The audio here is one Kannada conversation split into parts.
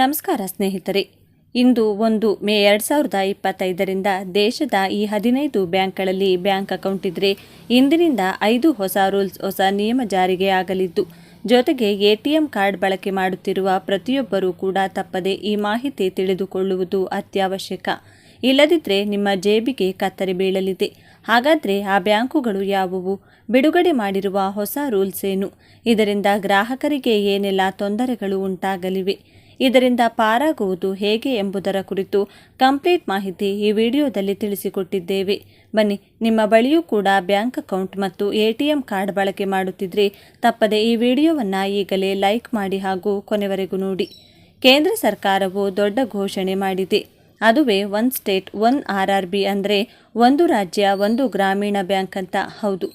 ನಮಸ್ಕಾರ ಸ್ನೇಹಿತರೆ. ಇಂದು ಒಂದು ಮೇ ಎರಡು ಸಾವಿರದ ಇಪ್ಪತ್ತೈದರಿಂದ ದೇಶದ ಈ ಹದಿನೈದು ಬ್ಯಾಂಕ್ಗಳಲ್ಲಿ ಬ್ಯಾಂಕ್ ಅಕೌಂಟ್ ಇದ್ದರೆ ಇಂದಿನಿಂದ ಐದು ಹೊಸ ರೂಲ್ಸ್, ಹೊಸ ನಿಯಮ ಜಾರಿಗೆ ಆಗಲಿದ್ದು, ಜೊತೆಗೆ ಎಟಿಎಂ ಕಾರ್ಡ್ ಬಳಕೆ ಮಾಡುತ್ತಿರುವ ಪ್ರತಿಯೊಬ್ಬರೂ ಕೂಡ ತಪ್ಪದೆ ಈ ಮಾಹಿತಿ ತಿಳಿದುಕೊಳ್ಳುವುದು ಅತ್ಯವಶ್ಯಕ. ಇಲ್ಲದಿದ್ದರೆ ನಿಮ್ಮ ಜೇಬಿಗೆ ಕತ್ತರಿ ಬೀಳಲಿದೆ. ಹಾಗಾದರೆ ಆ ಬ್ಯಾಂಕುಗಳು ಯಾವುವು? ಬಿಡುಗಡೆ ಮಾಡಿರುವ ಹೊಸ ರೂಲ್ಸ್ ಏನು? ಇದರಿಂದ ಗ್ರಾಹಕರಿಗೆ ಏನೆಲ್ಲ ತೊಂದರೆಗಳು ಉಂಟಾಗಲಿವೆ? ಇದರಿಂದ ಪಾರಾಗುವುದು ಹೇಗೆ ಎಂಬುದರ ಕುರಿತು ಕಂಪ್ಲೀಟ್ ಮಾಹಿತಿ ಈ ವಿಡಿಯೋದಲ್ಲಿ ತಿಳಿಸಿಕೊಟ್ಟಿದ್ದೇವೆ. ಬನ್ನಿ, ನಿಮ್ಮ ಬಳಿಯೂ ಕೂಡ ಬ್ಯಾಂಕ್ ಅಕೌಂಟ್ ಮತ್ತು ಎ ಕಾರ್ಡ್ ಬಳಕೆ ಮಾಡುತ್ತಿದ್ದರೆ ತಪ್ಪದೆ ಈ ವಿಡಿಯೋವನ್ನು ಈಗಲೇ ಲೈಕ್ ಮಾಡಿ ಹಾಗೂ ಕೊನೆವರೆಗೂ ನೋಡಿ. ಕೇಂದ್ರ ಸರ್ಕಾರವು ದೊಡ್ಡ ಘೋಷಣೆ ಮಾಡಿದೆ. ಅದುವೇ one state, one R R B ಅಂದರೆ ಒಂದು ರಾಜ್ಯ, ಒಂದು ಗ್ರಾಮೀಣ ಬ್ಯಾಂಕ್ ಅಂತ. ಹೌದು,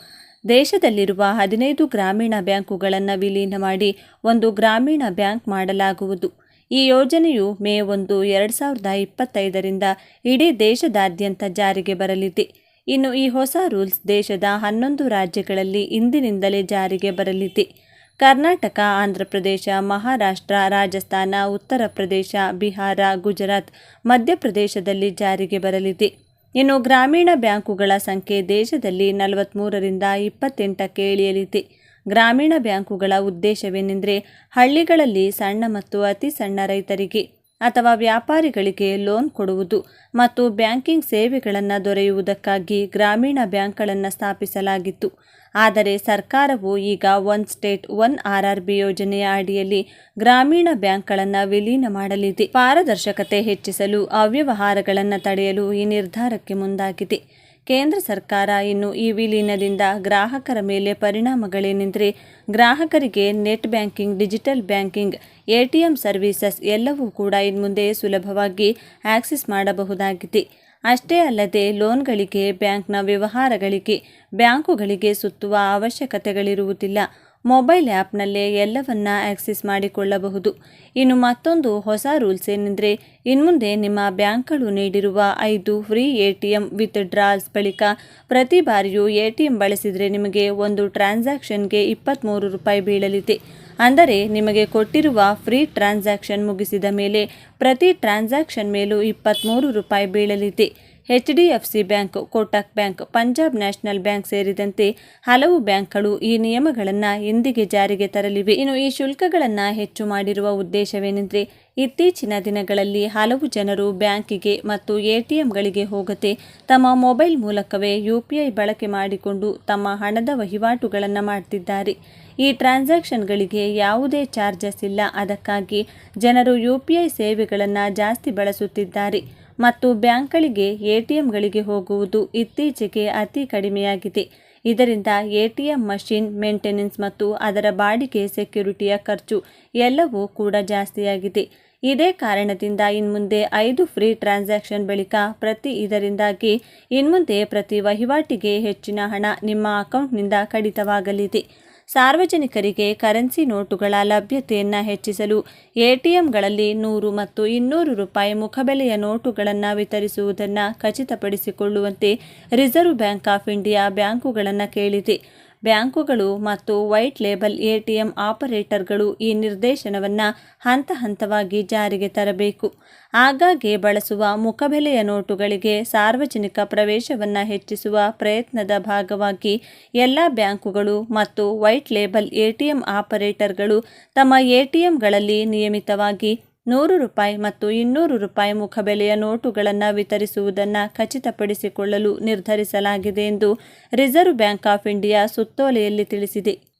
ದೇಶದಲ್ಲಿರುವ ಹದಿನೈದು ಗ್ರಾಮೀಣ ಬ್ಯಾಂಕುಗಳನ್ನು ವಿಲೀನ ಮಾಡಿ ಒಂದು ಗ್ರಾಮೀಣ ಬ್ಯಾಂಕ್ ಮಾಡಲಾಗುವುದು. ಈ ಯೋಜನೆಯು ಮೇ ಒಂದು ಎರಡು ಸಾವಿರದ ಇಪ್ಪತ್ತೈದರಿಂದ ಇಡೀ ದೇಶದಾದ್ಯಂತ ಜಾರಿಗೆ ಬರಲಿದೆ. ಇನ್ನು ಈ ಹೊಸ ರೂಲ್ಸ್ ದೇಶದ ಹನ್ನೊಂದು ರಾಜ್ಯಗಳಲ್ಲಿ ಇಂದಿನಿಂದಲೇ ಜಾರಿಗೆ ಬರಲಿದೆ. ಕರ್ನಾಟಕ, ಆಂಧ್ರಪ್ರದೇಶ, ಮಹಾರಾಷ್ಟ್ರ, ರಾಜಸ್ಥಾನ, ಉತ್ತರ ಪ್ರದೇಶ, ಬಿಹಾರ, ಗುಜರಾತ್, ಮಧ್ಯಪ್ರದೇಶದಲ್ಲಿ ಜಾರಿಗೆ ಬರಲಿದೆ. ಇನ್ನು ಗ್ರಾಮೀಣ ಬ್ಯಾಂಕುಗಳ ಸಂಖ್ಯೆ ದೇಶದಲ್ಲಿ ನಲವತ್ತ್ಮೂರರಿಂದ ಇಪ್ಪತ್ತೆಂಟಕ್ಕೆ ಇಳಿಯಲಿದೆ. ಗ್ರಾಮೀಣ ಬ್ಯಾಂಕುಗಳ ಉದ್ದೇಶವೇನೆಂದರೆ ಹಳ್ಳಿಗಳಲ್ಲಿ ಸಣ್ಣ ಮತ್ತು ಅತಿ ಸಣ್ಣ ರೈತರಿಗೆ ಅಥವಾ ವ್ಯಾಪಾರಿಗಳಿಗೆ ಲೋನ್ ಕೊಡುವುದು ಮತ್ತು ಬ್ಯಾಂಕಿಂಗ್ ಸೇವೆಗಳನ್ನು ದೊರೆಯುವುದಕ್ಕಾಗಿ ಗ್ರಾಮೀಣ ಬ್ಯಾಂಕ್ಗಳನ್ನು ಸ್ಥಾಪಿಸಲಾಗಿತ್ತು. ಆದರೆ ಸರ್ಕಾರವು ಈಗ one state one R R B ಯೋಜನೆಯ ಅಡಿಯಲ್ಲಿ ಗ್ರಾಮೀಣ ಬ್ಯಾಂಕ್ಗಳನ್ನು ವಿಲೀನ ಮಾಡಲಿದೆ. ಪಾರದರ್ಶಕತೆ ಹೆಚ್ಚಿಸಲು ಅವ್ಯವಹಾರಗಳನ್ನು ತಡೆಯಲು ಈ ನಿರ್ಧಾರಕ್ಕೆ ಮುಂದಾಗಿದೆ. ಕೇಂದ್ರ ಸರ್ಕಾರ ಇನ್ನು ಈ ವಿಲೀನದಿಂದ ಗ್ರಾಹಕರ ಮೇಲೆ ಪರಿಣಾಮಗಳೇನೆಂದರೆ ಗ್ರಾಹಕರಿಗೆ net banking, digital banking, ATM services ಎಲ್ಲವೂ ಕೂಡ ಇನ್ಮುಂದೆ ಸುಲಭವಾಗಿ ಆಕ್ಸೆಸ್ ಮಾಡಬಹುದಾಗಿದೆ. ಅಷ್ಟೇ ಅಲ್ಲದೆ ಲೋನ್ಗಳಿಗೆ, ಬ್ಯಾಂಕ್ನ ವ್ಯವಹಾರಗಳಿಗೆ, ಬ್ಯಾಂಕುಗಳಿಗೆ ಸುತ್ತುವ ಅವಶ್ಯಕತೆಗಳಿರುವುದಿಲ್ಲ. ಮೊಬೈಲ್ ಆ್ಯಪ್ನಲ್ಲೇ ಎಲ್ಲವನ್ನ ಆಕ್ಸೆಸ್ ಮಾಡಿಕೊಳ್ಳಬಹುದು. ಇನ್ನು ಮತ್ತೊಂದು ಹೊಸ ರೂಲ್ಸ್ ಏನೆಂದರೆ, ಇನ್ಮುಂದೆ ನಿಮ್ಮ ಬ್ಯಾಂಕ್ಗಳು ನೀಡಿರುವ ಐದು free A T M withdrawals ಬಳಿಕ ಪ್ರತಿ ಬಾರಿಯೂ ಎ ಟಿ ಎಂ ಬಳಸಿದರೆ ನಿಮಗೆ ಒಂದು ಟ್ರಾನ್ಸಾಕ್ಷನ್ಗೆ ಇಪ್ಪತ್ತ್ಮೂರು ರೂಪಾಯಿ ಬೀಳಲಿದೆ. ಅಂದರೆ, ನಿಮಗೆ ಕೊಟ್ಟಿರುವ ಫ್ರೀ ಟ್ರಾನ್ಸಾಕ್ಷನ್ ಮುಗಿಸಿದ ಮೇಲೆ ಪ್ರತಿ ಟ್ರಾನ್ಸಾಕ್ಷನ್ ಮೇಲೂ ಇಪ್ಪತ್ತ್ಮೂರು ರೂಪಾಯಿ ಬೀಳಲಿದೆ. H bank, Kotak bank, Punjab national bank ಸೇರಿದಂತೆ ಹಲವು ಬ್ಯಾಂಕ್ಗಳು ಈ ನಿಯಮಗಳನ್ನು ಇಂದಿಗೆ ಜಾರಿಗೆ ತರಲಿವೆ. ಇನ್ನು ಈ ಶುಲ್ಕಗಳನ್ನು ಹೆಚ್ಚು ಮಾಡಿರುವ ಉದ್ದೇಶವೇನೆಂದರೆ, ಇತ್ತೀಚಿನ ದಿನಗಳಲ್ಲಿ ಹಲವು ಜನರು ಬ್ಯಾಂಕಿಗೆ ಮತ್ತು ಎಟಿಎಂಗಳಿಗೆ ಹೋಗದೆ ತಮ್ಮ ಮೊಬೈಲ್ ಮೂಲಕವೇ ಯುಪಿಐ ಬಳಕೆ ಮಾಡಿಕೊಂಡು ತಮ್ಮ ಹಣದ ವಹಿವಾಟುಗಳನ್ನು ಮಾಡ್ತಿದ್ದಾರೆ. ಈ ಟ್ರಾನ್ಸಾಕ್ಷನ್ಗಳಿಗೆ ಯಾವುದೇ ಚಾರ್ಜಸ್ ಇಲ್ಲ. ಅದಕ್ಕಾಗಿ ಜನರು ಯುಪಿಐ ಸೇವೆಗಳನ್ನು ಜಾಸ್ತಿ ಬಳಸುತ್ತಿದ್ದಾರೆ. ಮತ್ತು ಬ್ಯಾಂಕ್ಗಳಿಗೆ ಎಟಿಎಂಗಳಿಗೆ ಹೋಗುವುದು ಇತ್ತೀಚೆಗೆ ಅತಿ ಕಡಿಮೆಯಾಗಿದೆ. ಇದರಿಂದ ಎಟಿಎಂ ಮಷಿನ್, ಮೇಂಟೆನೆನ್ಸ್ ಮತ್ತು ಅದರ ಬಾಡಿಗೆ ಸೆಕ್ಯುರಿಟಿಯ ಖರ್ಚು ಎಲ್ಲವೂ ಕೂಡ ಜಾಸ್ತಿಯಾಗಿದೆ. ಇದೇ ಕಾರಣದಿಂದ ಇನ್ಮುಂದೆ ಐದು ಫ್ರೀ ಟ್ರಾನ್ಸಾಕ್ಷನ್ ಬಳಿಕ ಪ್ರತಿ ಇದರಿಂದಾಗಿ ಇನ್ಮುಂದೆ ಪ್ರತಿ ವಹಿವಾಟಿಗೆ ಹೆಚ್ಚಿನ ಹಣ ನಿಮ್ಮ ಅಕೌಂಟ್ನಿಂದ ಕಡಿತವಾಗಲಿದೆ. ಸಾರ್ವಜನಿಕರಿಗೆ ಕರೆನ್ಸಿ ನೋಟುಗಳ ಲಭ್ಯತೆಯನ್ನು ಹೆಚ್ಚಿಸಲು ಎಟಿಎಂಗಳಲ್ಲಿ ನೂರು ಮತ್ತು ಇನ್ನೂರು ರೂಪಾಯಿ ಮುಖಬೆಲೆಯ ನೋಟುಗಳನ್ನು ವಿತರಿಸುವುದನ್ನು ಖಚಿತಪಡಿಸಿಕೊಳ್ಳುವಂತೆ ರಿಸರ್ವ್ ಬ್ಯಾಂಕ್ ಆಫ್ ಇಂಡಿಯಾ ಬ್ಯಾಂಕುಗಳನ್ನು ಕೇಳಿದೆ. ಬ್ಯಾಂಕುಗಳು ಮತ್ತು ವೈಟ್ ಲೇಬಲ್ ಎಟಿಎಂ ಆಪರೇಟರ್ಗಳು ಈ ನಿರ್ದೇಶನವನ್ನು ಹಂತ ಹಂತವಾಗಿ ಜಾರಿಗೆ ತರಬೇಕು. ಆಗಾಗ್ಗೆ ಬಳಸುವ ಮುಖಬೆಲೆಯ ನೋಟುಗಳಿಗೆ ಸಾರ್ವಜನಿಕ ಪ್ರವೇಶವನ್ನು ಹೆಚ್ಚಿಸುವ ಪ್ರಯತ್ನದ ಭಾಗವಾಗಿ ಎಲ್ಲ ಬ್ಯಾಂಕುಗಳು ಮತ್ತು ವೈಟ್ ಲೇಬಲ್ ಎಟಿಎಂ ಆಪರೇಟರ್ಗಳು ತಮ್ಮ ಎಟಿಎಂಗಳಲ್ಲಿ ನಿಯಮಿತವಾಗಿ ನೂರು ರೂಪಾಯಿ ಮತ್ತು ಇನ್ನೂರು ರೂಪಾಯಿ ಮುಖಬೆಲೆಯ ನೋಟುಗಳನ್ನು ವಿತರಿಸುವುದನ್ನು ಖಚಿತಪಡಿಸಿಕೊಳ್ಳಲು ನಿರ್ಧರಿಸಲಾಗಿದೆ ಎಂದು ರಿಸರ್ವ್ ಬ್ಯಾಂಕ್ ಆಫ್ ಇಂಡಿಯಾ ಸುತ್ತೋಲೆಯಲ್ಲಿ ತಿಳಿಸಿದೆ.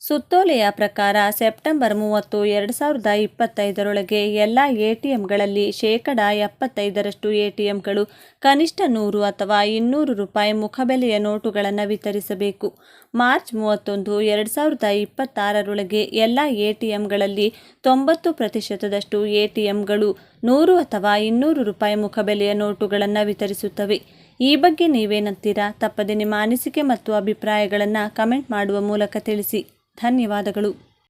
ಸುತ್ತೋಲೆಯ ಪ್ರಕಾರ ಸೆಪ್ಟೆಂಬರ್ ಮೂವತ್ತು, ಎರಡು ಸಾವಿರದ ಇಪ್ಪತ್ತೈದರೊಳಗೆ ಎಲ್ಲ ಎಟಿಎಂಗಳಲ್ಲಿ ಶೇಕಡ ಎಪ್ಪತ್ತೈದರಷ್ಟು ಎಟಿಎಂಗಳು ಕನಿಷ್ಠ ನೂರು ಅಥವಾ ಇನ್ನೂರು ರೂಪಾಯಿ ಮುಖಬೆಲೆಯ ನೋಟುಗಳನ್ನು ವಿತರಿಸಬೇಕು. ಮಾರ್ಚ್ ಮೂವತ್ತೊಂದು, ಎರಡು ಸಾವಿರದ ಇಪ್ಪತ್ತಾರರೊಳಗೆ ಎಲ್ಲ ಎಟಿಎಂಗಳಲ್ಲಿ ತೊಂಬತ್ತು ಪ್ರತಿಶತದಷ್ಟು ಎಟಿಎಂಗಳು ನೂರು ಅಥವಾ ಇನ್ನೂರು ರೂಪಾಯಿ ಮುಖಬೆಲೆಯ ನೋಟುಗಳನ್ನು ವಿತರಿಸುತ್ತವೆ. ಈ ಬಗ್ಗೆ ನೀವೇನಂತೀರಾ? ತಪ್ಪದೆ ನಿಮ್ಮ ಅನಿಸಿಕೆ ಮತ್ತು ಅಭಿಪ್ರಾಯಗಳನ್ನು ಕಮೆಂಟ್ ಮಾಡುವ ಮೂಲಕ ತಿಳಿಸಿ. ಧನ್ಯವಾದಗಳು.